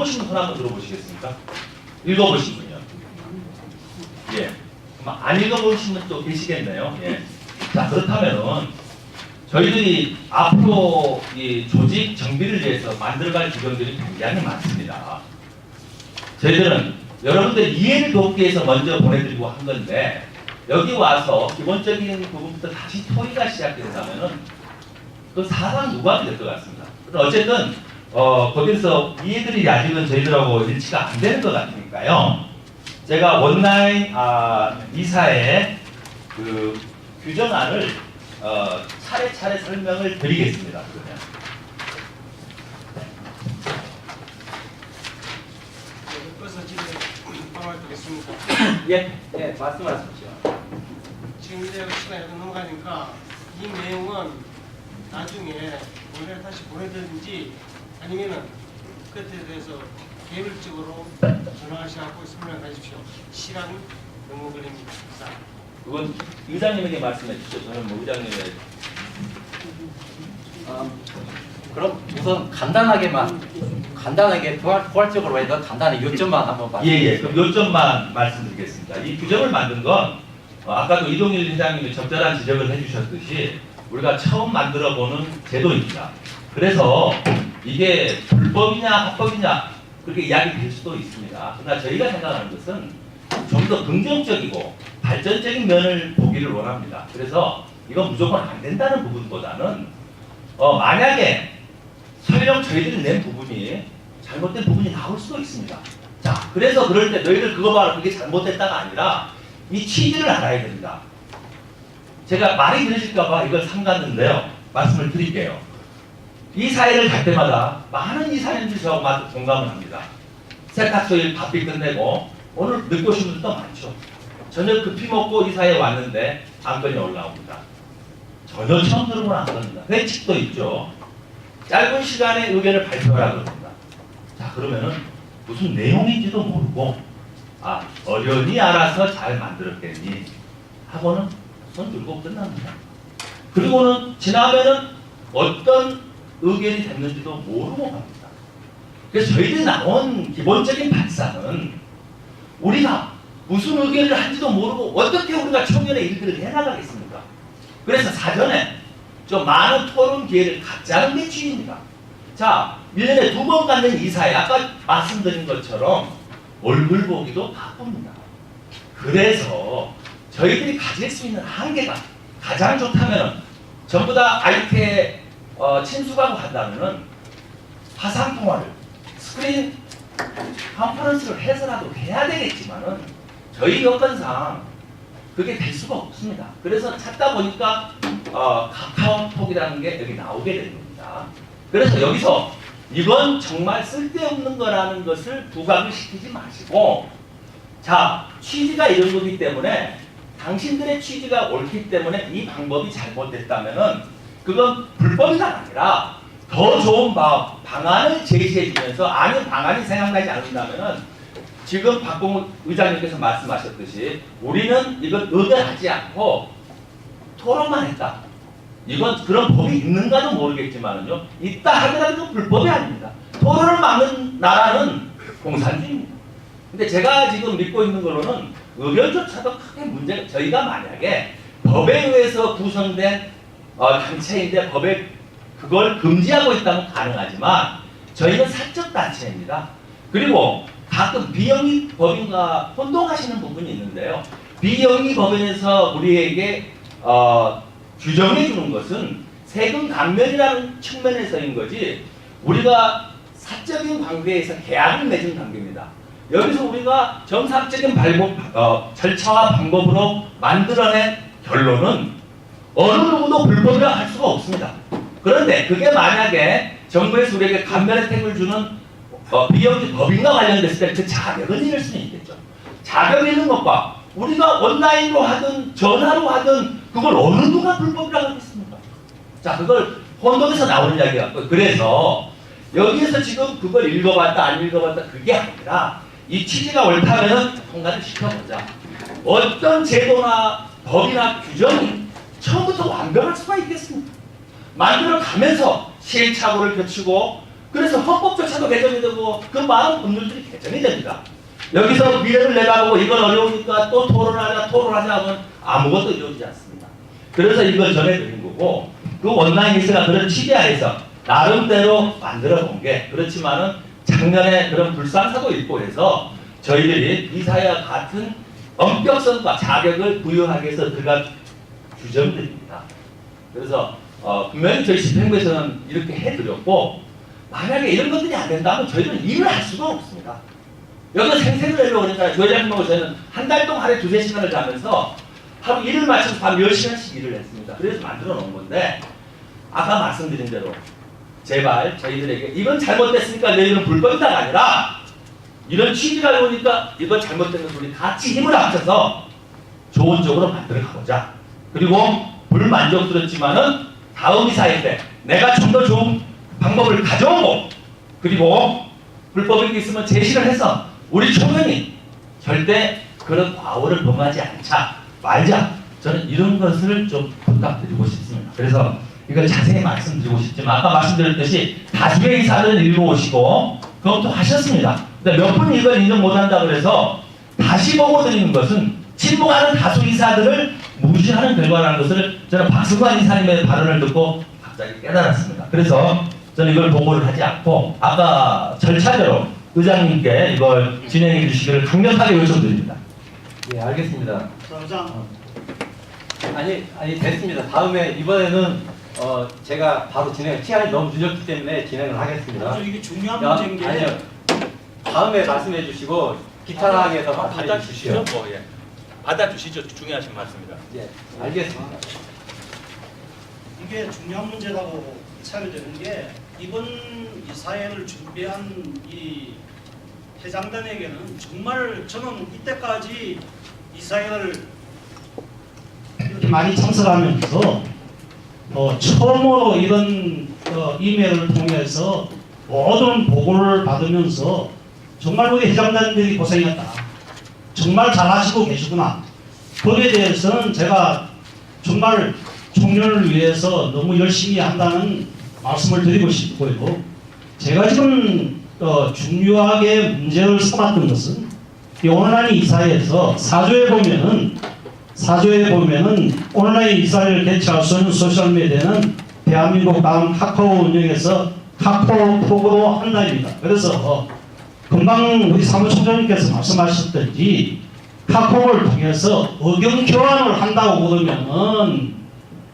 보신 분 한번 들어보시겠습니까? 읽어보신 분이요. 예. 안 읽어보신 분또 계시겠네요. 예. 자, 그렇다면은 저희들이 앞으로 이 조직 정비를 위해서 만들어갈 규정들이 굉장히 많습니다. 저희들은 여러분들 이해를 돕기 위해서 먼저 보내드리고 한 건데 여기 와서 기본적인 부분부터 다시 토의가 시작된다면은 그 사상 누각이 될것 같습니다. 어쨌든 어, 거기서 이해들이 아직은 저희들하고 일치가 안 되는 것 같으니까요. 제가 원라인 아, 이사의 그 규정안을 어, 차례차례 설명을 드리겠습니다. 그러면. 예, 예, 말씀하십시오. 지금 이제 시간이 좀 넘어가니까 이 내용은 나중에 원래 다시 보내드리는지 아니면은 그때 대해서 개별적으로 전화하셔서 설명하십시오. 시간 너무 걸립니다. 자, 그건 의장님에게 말씀해 주시죠. 저는 뭐 의장님의 어, 그럼 우선 간단하게만 간단하게 부활, 부활 적으로 해서 간단히 요점만 한번 봐. 예, 예. 그럼 요점만 말씀드리겠습니다. 이 규정을 만든 건 어, 아까도 이동일 회장님이 적절한 지적을 해주셨듯이 우리가 처음 만들어보는 제도입니다. 그래서 이게 불법이냐 합법이냐 그렇게 이야기될 수도 있습니다. 그러나 저희가 생각하는 것은 좀 더 긍정적이고 발전적인 면을 보기를 원합니다. 그래서 이건 무조건 안 된다는 부분보다는 어, 만약에 설령 저희들이 낸 부분이 잘못된 부분이 나올 수도 있습니다. 자, 그래서 그럴 때 너희들 그거 봐라 그게 잘못됐다가 아니라 이 취지를 알아야 됩니다. 제가 말이 들으실까봐 이걸 삼갔는데요. 말씀을 드릴게요. 이 사회를 갈 때마다 많은 이사님들이 저하고 마- 공감을 합니다. 세탁소일 바삐 끝내고 오늘 늦게 오신 분들도 많죠. 저녁 급히 먹고 이 사회에 왔는데 안건이 올라옵니다. 전혀 처음 들어본 안건입니다. 회칙도 있죠. 짧은 시간에 의견을 발표하라 그럽니다. 자 그러면은 무슨 내용인지도 모르고 아 어련히 알아서 잘 만들었겠니 하고는 손 들고 끝납니다. 그리고는 지나면은 어떤 의견이 됐는지도 모르고 갑니다. 그래서 저희들이 나온 기본적인 발상은 우리가 무슨 의견을 한지도 모르고 어떻게 우리가 청년의 일들을 해나가겠습니까? 그래서 사전에 좀 많은 토론 기회를 갖자는 게 취지입니다. 자, 1년에 두 번 갖는 이사회, 아까 말씀드린 것처럼 얼굴 보기도 바쁩니다. 그래서 저희들이 가질 수 있는 한계가 가장 좋다면 전부 다 IT에 어, 친숙하고 한다면은 화상 통화를 스크린 컨퍼런스를 해서라도 해야 되겠지만은 저희 여건상 그게 될 수가 없습니다. 그래서 찾다 보니까 어, 카카오톡이라는 게 여기 나오게 된 겁니다. 그래서 여기서 이건 정말 쓸데없는 거라는 것을 부각을 시키지 마시고 자 취지가 이런 거기 때문에 당신들의 취지가 옳기 때문에 이 방법이 잘못됐다면은 그건 불법이 아니라 더 좋은 방, 방안을 제시해 주면서 아는 방안이 생각나지 않는다면은 지금 박봉 의장님께서 말씀하셨듯이 우리는 이걸 의견하지 않고 토론만 했다. 이건 그런 법이 있는가도 모르겠지만은요. 있다 하더라도 불법이 아닙니다. 토론을 막는 나라는 공산주의입니다. 근데 제가 지금 믿고 있는 거로는 의견조차도 크게 문제가 저희가 만약에 법에 의해서 구성된 어, 단체인데 법에 그걸 금지하고 있다면 가능하지만 저희는 사적 단체입니다. 그리고 가끔 비영리 법인과 혼동하시는 부분이 있는데요. 비영리 법인에서 우리에게 어, 규정해 주는 것은 세금 감면이라는 측면에서인 거지 우리가 사적인 관계에서 계약을 맺은 관계입니다. 여기서 우리가 정상적인 발목, 어, 절차와 방법으로 만들어낸 결론은 어느 누구도 불법이라 할 수가 없습니다. 그런데 그게 만약에 정부에서 우리에게 감면 혜택을 주는 어, 비영리 법인과 관련됐을 때 그 자격은 잃을 수는 있겠죠. 자격 잃는 것과 우리가 온라인으로 하든 전화로 하든 그걸 어느 누가 불법이라고 하겠습니까? 자, 그걸 혼돈에서 나오는 이야기가 그래서 여기에서 지금 그걸 읽어봤다 안 읽어봤다 그게 아니라 이 취지가 옳다면 통과를 시켜보자. 어떤 제도나 법이나 규정이 처음부터 완벽할 수가 있겠습니까? 만들어 가면서 시행착오를 거치고 그래서 헌법조차도 개정이 되고 그 많은 법률들이 개정이 됩니다. 여기서 미래를 내다보고 이건 어려우니까 또 토론하자 토론하자 하면 아무것도 이루어지지 않습니다. 그래서 이걸 전해드린 거고 그 원나인 리스가 그런 취지 아래서 나름대로 만들어 본 게 그렇지만은 작년에 그런 불상사도 있고 해서 저희들이 이 사회와 같은 엄격성과 자격을 부여하기 위해서 들어간 규정들입니다. 그래서 어, 분명히 저희 집행부에서는 이렇게 해드렸고 만약에 이런 것들이 안 된다면 저희들은 일을 할 수가 없습니다. 여기서 생색을 내려고 그러니까 조회장님하고 저희는 한 달 동안 하루에 두세 시간을 자면서 하루 일을 마쳐서 밤 10시간씩 일을 했습니다. 그래서 만들어 놓은 건데 아까 말씀드린 대로 제발 저희들에게 이건 잘못됐으니까 내일은 불법이다가 아니라 이런 취지가 오니까 이건 잘못된 우리 같이 힘을 합쳐서 좋은 쪽으로 만들어 가보자. 그리고 불만족스럽지만은 다음 이사회 때 내가 좀 더 좋은 방법을 가져오고 그리고 불법이 있으면 제시를 해서 우리 총회이 절대 그런 과오를 범하지 않자 말자 저는 이런 것을 좀 부탁드리고 싶습니다. 그래서 이걸 자세히 말씀드리고 싶지만 아까 말씀드렸듯이 다수의 이사를 읽어오시고 검토하셨습니다. 근데 몇 분 이걸 인정 못한다 그래서 다시 보고 드리는 것은 침묵하는 다수 이사들을 무시하는 결과라는 것을 저는 박승관 이사님의 발언을 듣고 갑자기 깨달았습니다. 그래서 저는 이걸 보고를 하지 않고 아까 절차대로 의장님께 이걸 진행해 주시기를 강력하게 요청드립니다. 예, 알겠습니다. 사장 아니, 아니 됐습니다. 다음에 이번에는 어, 제가 바로 진행, 시간이 너무 늦었기 때문에 진행을 하겠습니다. 아주 이게 중요한 야, 문제인 게 아니요. 다음에 말씀해 주시고 기타랑에서 말씀해 주시죠. 뭐, 예. 받아주시죠. 중요하신 말씀이다. 예, 알겠습니다. 이게 중요한 문제라고 생각이 되는 게 이번 이 사회를 준비한 이 회장단에게는 정말 저는 이때까지 이 사회를 이렇게 많이 참석하면서 어, 처음으로 이런 어, 이메일을 통해서 모든 보고를 받으면서 정말 우리 회장단들이 고생했다. 정말 잘하시고 계시구나. 거기에 대해서는 제가 정말 총련을 위해서 너무 열심히 한다는 말씀을 드리고 싶고요. 제가 지금 어, 중요하게 문제를 삼았던 것은 이 온라인 이사에서 사조에 보면은 사조에 보면은 온라인 이사를 개최할 수 있는 소셜미디어는 대한민국 다음 카카오 운영에서 카카오 프로그로 한다입니다. 그래서 어, 금방 우리 사무총장님께서 말씀하셨듯이 카톡을 통해서 의견 교환을 한다고 그러면은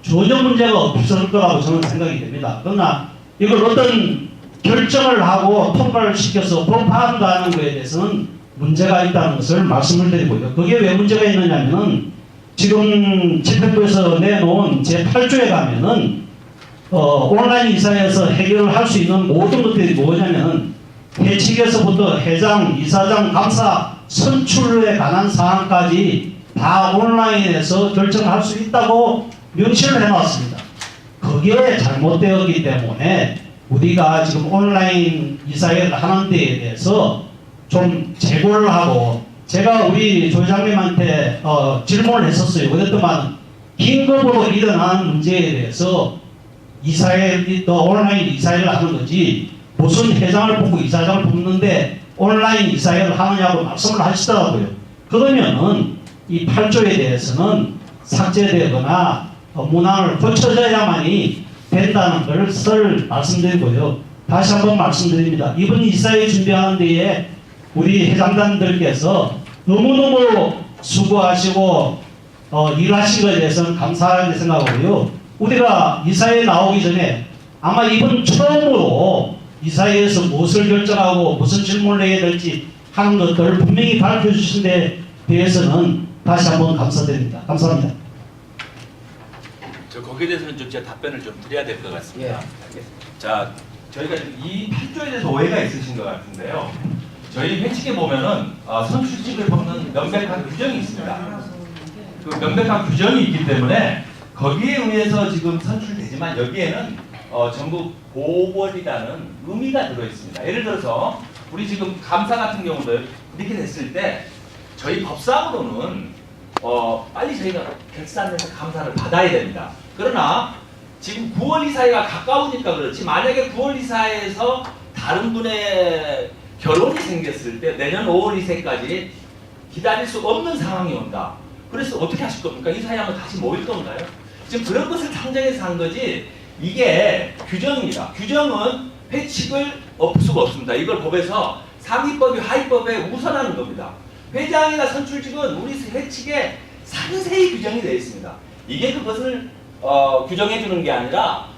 전혀 문제가 없을 거라고 저는 생각이 됩니다. 그러나 이걸 어떤 결정을 하고 통과를 시켜서 법화한다는 것에 대해서는 문제가 있다는 것을 말씀을 드리고요. 그게 왜 문제가 있느냐면은 지금 집행부에서 내놓은 제8조에 가면은 어, 온라인 이사에서 해결을 할 수 있는 모든 것들이 뭐냐면은 회칙에서부터 회장, 이사장, 감사 선출에 관한 사항까지 다 온라인에서 결정할 수 있다고 명시를 해놨습니다. 그게 잘못되었기 때문에 우리가 지금 온라인 이사회를 하는 데에 대해서 좀 재고를 하고 제가 우리 조장님한테 어, 질문을 했었어요. 그랬더만 긴급으로 일어난 문제에 대해서 이사회 또 온라인 이사회를 하는 거지 무슨 회장을 뽑고 이사장을 뽑는데 온라인 이사회를 하느냐고 말씀을 하시더라고요. 그러면은 이 8조에 대해서는 삭제되거나 어, 문항을 고쳐져야만이 된다는 것을 말씀드리고요. 다시 한번 말씀드립니다. 이번 이사회 준비하는 데에 우리 회장단들께서 너무너무 수고하시고 어, 일하신 것에 대해서는 감사하게 생각하고요. 우리가 이사회에 나오기 전에 아마 이번 처음으로 이사회에서 무엇을 결정하고 무슨 질문을 해야 될지 하는 것들을 분명히 밝혀주신 데 대해서는 다시 한번 감사드립니다. 감사합니다. 저 거기에 대해서는 좀 제가 답변을 좀 드려야 될것 예, 같습니다. 알겠습니다. 자, 저희가 지금 이 8조에 대해서 오해가 있으신 것 같은데요. 저희 회칙에 보면은 어, 선출직을 뽑는 명백한 규정이 있습니다. 그 명백한 규정이 있기 때문에 거기에 의해서 지금 선출되지만 여기에는 어, 전부 보궐이라는 의미가 들어 있습니다. 예를 들어서 우리 지금 감사 같은 경우도 이렇게 됐을 때 저희 법상으로는 어, 빨리 저희가 결산해서 감사를 받아야 됩니다. 그러나 지금 9월 이사회가 가까우니까 그렇지 만약에 9월 이사회에서 다른 분의 결혼이 생겼을 때 내년 5월 2세까지 기다릴 수 없는 상황이 온다. 그래서 어떻게 하실 겁니까? 이 사회 한번 다시 모일 건가요? 지금 그런 것을 상정해서 한 거지 이게 규정입니다. 규정은 회칙을 엎을 수가 없습니다. 이걸 법에서 상위법이 하위법에 우선하는 겁니다. 회장이나 선출직은 우리 회칙에 상세히 규정이 되어 있습니다. 이게 그것을 어, 규정해 주는 게 아니라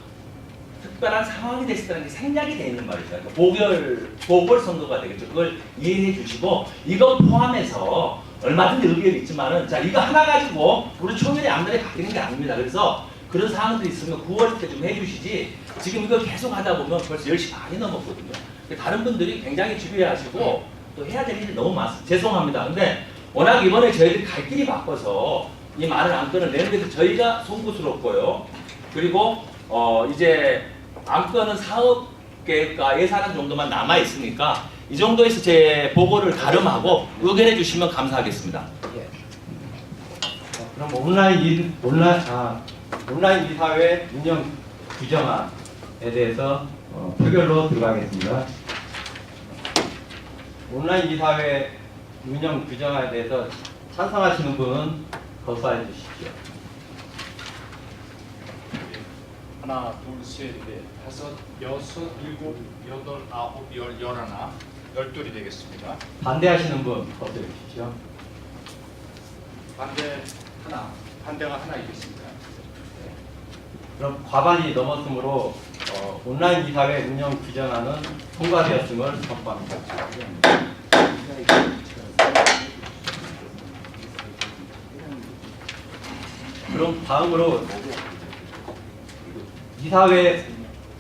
특별한 상황이 됐을 때는 생략이 되어 있는 말이죠. 그러니까 보결, 보궐 선거가 되겠죠. 그걸 이해해 주시고 이거 포함해서 얼마든지 의견이 있지만은 자 이거 하나 가지고 우리 총연이 앞날에 바뀌는 게 아닙니다. 그래서 그런 상황들이 있으면 9월 때 좀 해주시지 지금 이거 계속 하다 보면 벌써 10시 반이 넘었거든요. 다른 분들이 굉장히 주의하시고 또 해야 될 일이 너무 많습니다. 죄송합니다. 근데 워낙 이번에 저희들이 갈 길이 바빠서 이 많은 안건을 내는 데서 저희가 송구스럽고요. 그리고 어 이제 안건은 사업 계획과 예산안 정도만 남아 있으니까 이 정도에서 제 보고를 가름하고 의견해 주시면 감사하겠습니다. 예. 어, 그럼 온라인 이 온라인 아 온라인 이사회 운영 규정안에 대해서 어, 표결로 들어가겠습니다. 온라인 이사회 운영 규정안에 대해서 찬성하시는 분은 거수해 주십시오. 하나, 둘, 셋, 넷, 다섯, 여섯, 일곱, 여덟, 아홉, 열, 열하나, 열둘이 되겠습니다. 반대하시는 분 거수해 주십시오. 반대 하나, 반대가 하나 있겠습니다. 그럼 과반이 넘었으므로 어, 온라인 이사회 운영 규정안은 통과되었음을 선포합니다. 그럼 다음으로 이사회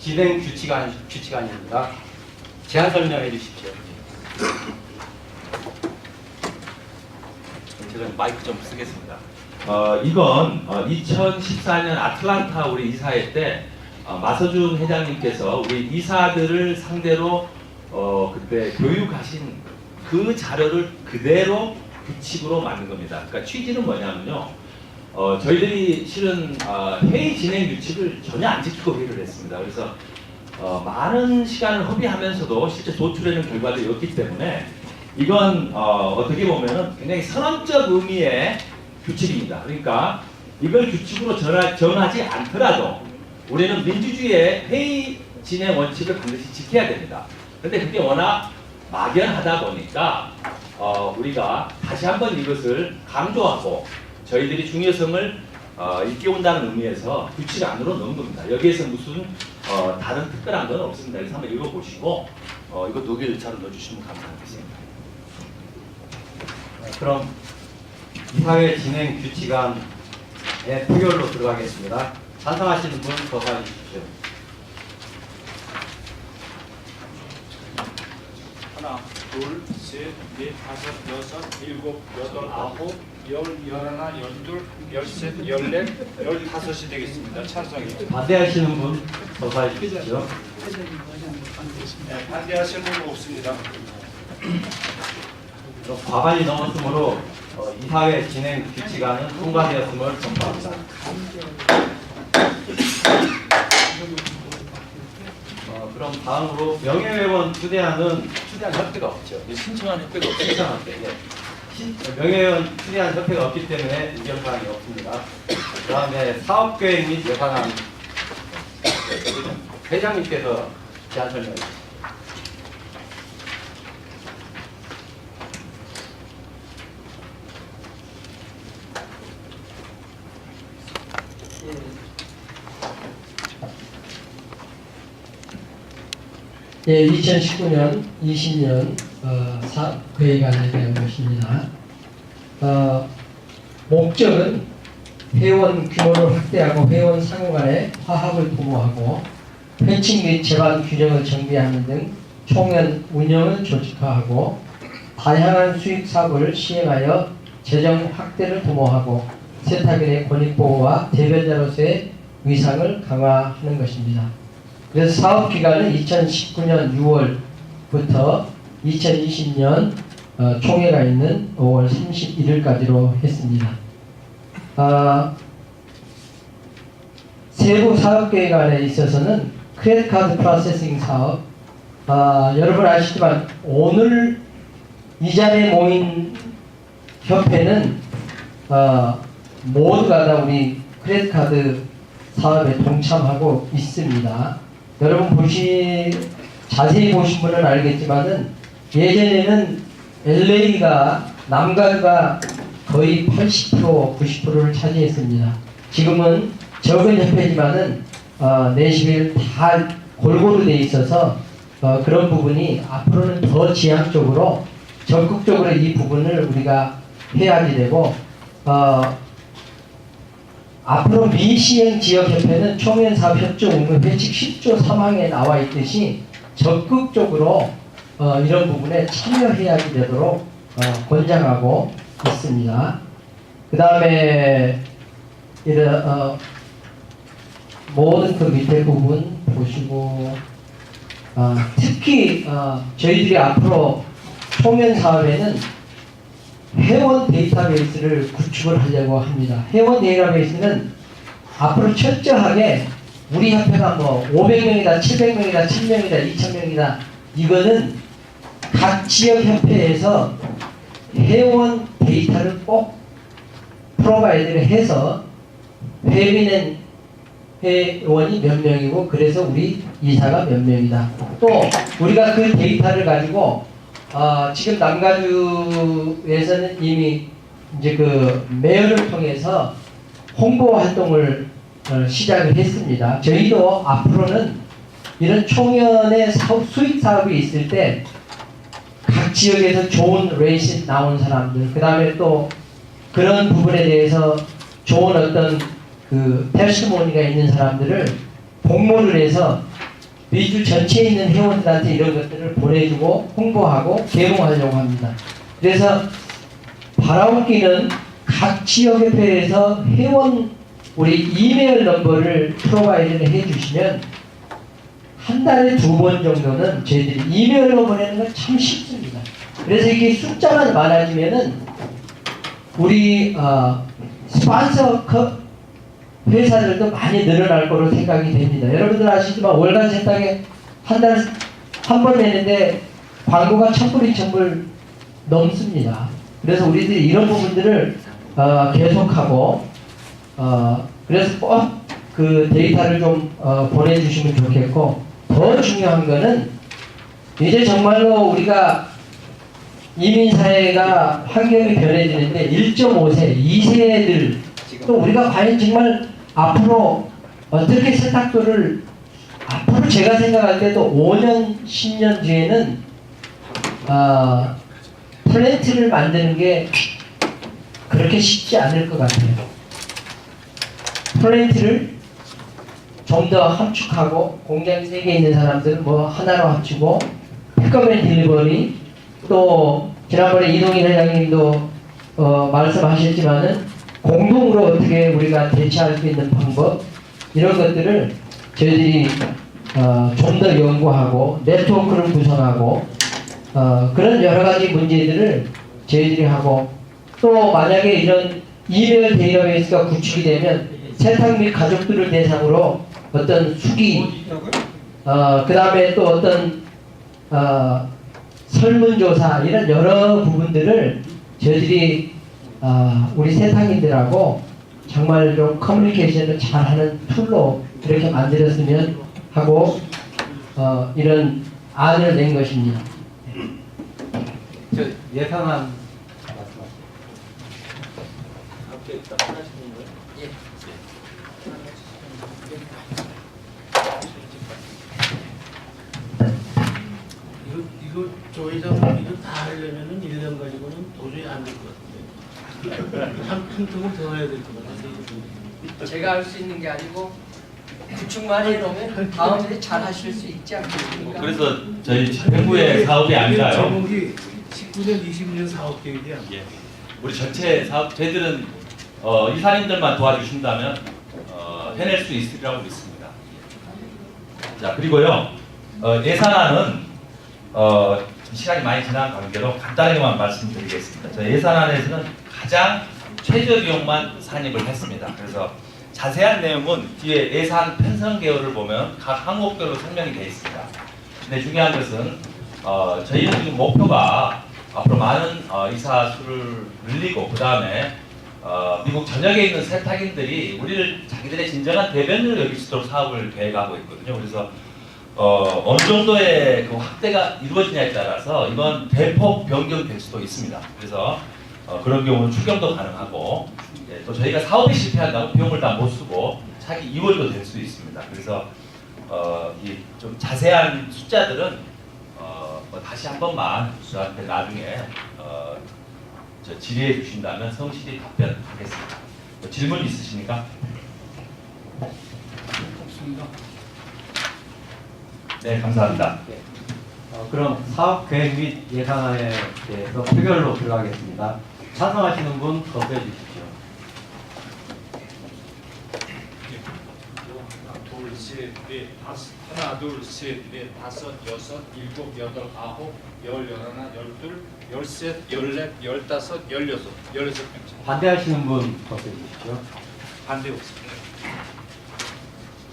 진행 규칙안 규칙안입니다. 제안 설명해 주십시오. 제가 마이크 좀 쓰겠습니다. 어, 이건 어, 2014년 아틀란타 우리 이사회 때 어, 마서준 회장님께서 우리 이사들을 상대로 어, 그때 교육하신 그 자료를 그대로 규칙으로 만든 겁니다. 그러니까 취지는 뭐냐면요. 어, 저희들이 실은 어, 회의 진행 규칙을 전혀 안 지키고 회의를 했습니다. 그래서 어, 많은 시간을 허비하면서도 실제 도출되는 결과들이 없기 때문에 이건 어, 떻게 보면은 굉장히 선언적 의미의 규칙입니다. 그러니까 이걸 규칙으로 전하, 정하지 않더라도 우리는 민주주의의 회의 진행 원칙을 반드시 지켜야 됩니다. 근데 그게 워낙 막연하다 보니까 어, 우리가 다시 한번 이것을 강조하고 저희들이 중요성을 어, 일깨운다는 의미에서 규칙 안으로 넣은 겁니다. 여기에서 무슨 어, 다른 특별한 건 없습니다. 그래서 한번 읽어보시고 어, 이거 녹일 차로 넣어주시면 감사하겠습니다. 네, 그럼 이사회 진행 규칙안의 표결로 들어가겠습니다. 찬성하시는 분 거부해 주십시오. 하나, 둘, 셋, 넷, 다섯, 여섯, 일곱, 여덟, 아홉, 열, 열하나, 열둘, 열셋, 열넷, 열다섯이 되겠습니다. 찬성이. 반대하시는 분 거부해 주십시오. 네, 반대하시는 분 없습니다. 과반이 넘었으므로 어, 이사회 진행 규칙안은 통과되었음을 선포합니다. 어, 그럼 다음으로 명예회원 추대안은 추대안 협회가 없죠. 이 신청한 혜택이 없습니다. 신청할 때 예. 신- 명예회원 추대안 협회가 없기 때문에 의견 사항이 없습니다. 그 다음에 사업계획 및 예산안 회장님께서 제안 설명해 주십시오. 예, 2019년, 20년 어, 사회관에 대한 것입니다. 어, 목적은 회원 규모를 확대하고 회원 상호 간의 화합을 도모하고 회칙 및 재반 규정을 정비하는 등 총연 운영을 조직화하고 다양한 수익 사업을 시행하여 재정 확대를 도모하고 세탁인의 권익 보호와 대변자로서의 위상을 강화하는 것입니다. 그래서 사업 기간은 2019년 6월부터 2020년 어, 총회가 있는 5월 31일까지로 했습니다. 아, 세부 사업 계획안에 있어서는 크레딧 카드 프로세싱 사업, 아, 여러분 아시지만 오늘 이 자리에 모인 협회는 어, 모두가 다 우리 크레딧 카드 사업에 동참하고 있습니다. 여러분 보시 자세히 보신 분은 알겠지만은 예전에는 LA가 남가주가 거의 80% 90%를 차지했습니다. 지금은 적은 협회지만은 어, 내시빌 다 골고루 돼 있어서 어, 그런 부분이 앞으로는 더 지향적으로 적극적으로 이 부분을 우리가 해야지 되고 어, 앞으로 미시행 지역협회는 총연 사업협조 운영 회칙 10조 3항에 나와 있듯이 적극적으로 어, 이런 부분에 참여해야지 되도록 어, 권장하고 있습니다. 그 다음에 이런 어, 모든 그 밑에 부분 보시고 아, 특히 어, 저희들이 앞으로 총연 사업에는 회원 데이터베이스를 구축을 하려고 합니다. 회원 데이터베이스는 앞으로 철저하게 우리 협회가 뭐 500명이다, 700명이다, 1000명이다, 2000명이다 이거는 각 지역 협회에서 회원 데이터를 꼭 프로바이드를 해서 회비는 회원이 몇 명이고 그래서 우리 이사가 몇 명이다. 또 우리가 그 데이터를 가지고 어, 지금 남가주에서는 이미 이제 그 메어를 통해서 홍보 활동을 어, 시작을 했습니다. 저희도 앞으로는 이런 총연의 사업, 수익 사업이 있을 때 각 지역에서 좋은 레이스 나온 사람들, 그 다음에 또 그런 부분에 대해서 좋은 어떤 그 테스트모니가 있는 사람들을 공모를 해서 미주 전체에 있는 회원들한테 이런 것들을 보내주고 홍보하고 개봉하려고 합니다. 그래서 바라옵기는 각 지역협회에서 회원 우리 이메일 넘버를 프로바이드를 해주시면 한 달에 두 번 정도는 저희들이 이메일로 보내는 건 참 쉽습니다. 그래서 이게 숫자만 많아지면은 우리 어, 스폰서 컵 회사들도 많이 늘어날 거로 생각이 됩니다. 여러분들 아시지만 월간 세탁에 한 달 한 번 내는데 광고가 천불이 천불 넘습니다. 그래서 우리들이 이런 부분들을 어, 계속하고 어, 그래서 꼭 그 데이터를 좀 어, 보내주시면 좋겠고 더 중요한 거는 이제 정말로 우리가 이민사회가 환경이 변해지는데 1.5세, 2세들 또 우리가 과연 정말 앞으로 어떻게 세탁소를 앞으로 제가 생각할 때도 5년, 10년 뒤에는 어, 플랜트를 만드는 게 그렇게 쉽지 않을 것 같아요. 플랜트를 좀 더 함축하고 공장 세개 있는 사람들은 뭐 하나로 합치고 픽업앤 딜리버리 또 지난번에 이동일 회장님도 어, 말씀하셨지만은 공동으로 어떻게 우리가 대처할 수 있는 방법 이런 것들을 저희들이 어, 좀 더 연구하고 네트워크를 구성하고 어, 그런 여러 가지 문제들을 저희들이 하고 또 만약에 이런 이메일 데이터베이스가 구축이 되면 세탁 및 가족들을 대상으로 어떤 수기 어, 그 다음에 또 어떤 어, 설문조사 이런 여러 부분들을 저희들이 어, 우리 세탁인들하고 정말 좀 커뮤니케이션을 잘하는 툴로 이렇게 만들었으면 하고 어, 이런 안을 낸 것입니다. 저 예산안 말씀하세요. 이거 이거 조 회장님 이거 다 하려면은 1년 가지고는 도저히 안 될 것 같은데 한큰 틈을 더 해야 될 것 같은데 제가 할 수 있는 게 아니고 구축만 해놓으면 다음에 잘 하실 수 있지 뭐 않겠습니까? 그래서 저희 회부의 사업이 아니라요. 제목이 19년 20년 사업 계획이야. 예. 우리 전체 사업 저희들은 어, 이사님들만 도와주신다면 어, 해낼 수 있으리라고 믿습니다. 자 그리고요 어, 예산안은 어, 시간이 많이 지난 관계로 간단하게만 말씀드리겠습니다. 저 예산안에서는 가장 최저 비용만 산입을 했습니다. 그래서 자세한 내용은 뒤에 예산 편성 개요를 보면 각 항목별로 설명이 되어 있습니다. 근데 중요한 것은 어, 저희는 지금 목표가 앞으로 많은 어, 이사 수를 늘리고 그 다음에 어, 미국 전역에 있는 세탁인들이 우리를 자기들의 진정한 대변인으로 여길 수 있도록 사업을 계획하고 있거든요. 그래서 어, 어느 정도의 그 확대가 이루어지냐에 따라서 이건 대폭 변경될 수도 있습니다. 그래서 어, 그런 경우는 추경도 가능하고 예, 또 저희가 사업이 실패한다고 비용을 다 못 쓰고 차기 2월도 될 수도 있습니다. 그래서 어, 이좀 자세한 숫자들은 어, 뭐 다시 한 번만 저한테 나중에 어, 저 질의해 주신다면 성실히 답변하겠습니다. 뭐 질문 있으십니까? 네, 감사합니다. 어, 그럼 사업 계획 및 예산안에 대해서 표결로 들어가겠습니다. 찬성하시는 분 거부해 주십시오. 하나, 둘, 셋, 넷, 다섯. 하나, 둘, 셋, 넷, 다섯, 여섯, 일곱, 여덟, 아홉, 열, 열하나, 열둘, 열셋, 열넷, 열다섯, 열여섯, 열여섯 명째. 반대하시는 분 거부해 주십시오. 반대 없습니다.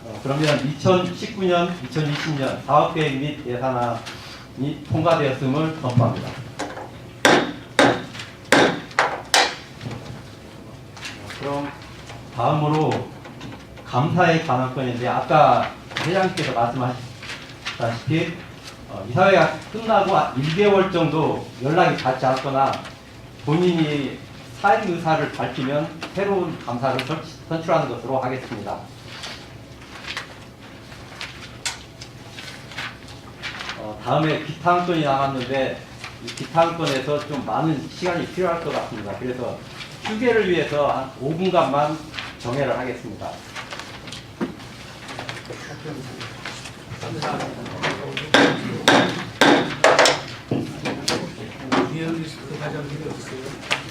어, 그러면 2019년, 2020년 사업계획 및 예산안이 통과되었음을 선포합니다. 어, 그럼 다음으로 감사에 관한 건인데 아까 회장님께서 말씀하셨다시피 어, 이사회가 끝나고 1개월 정도 연락이 닿지 않거나 본인이 사임 의사를 밝히면 새로운 감사를 설- 선출하는 것으로 하겠습니다. 어, 다음에 기타 한 건이 나왔는데 이 기타 한 건에서 좀 많은 시간이 필요할 것 같습니다. 그래서 휴게를 위해서 한 5분간만 정회를 하겠습니다. 없어요.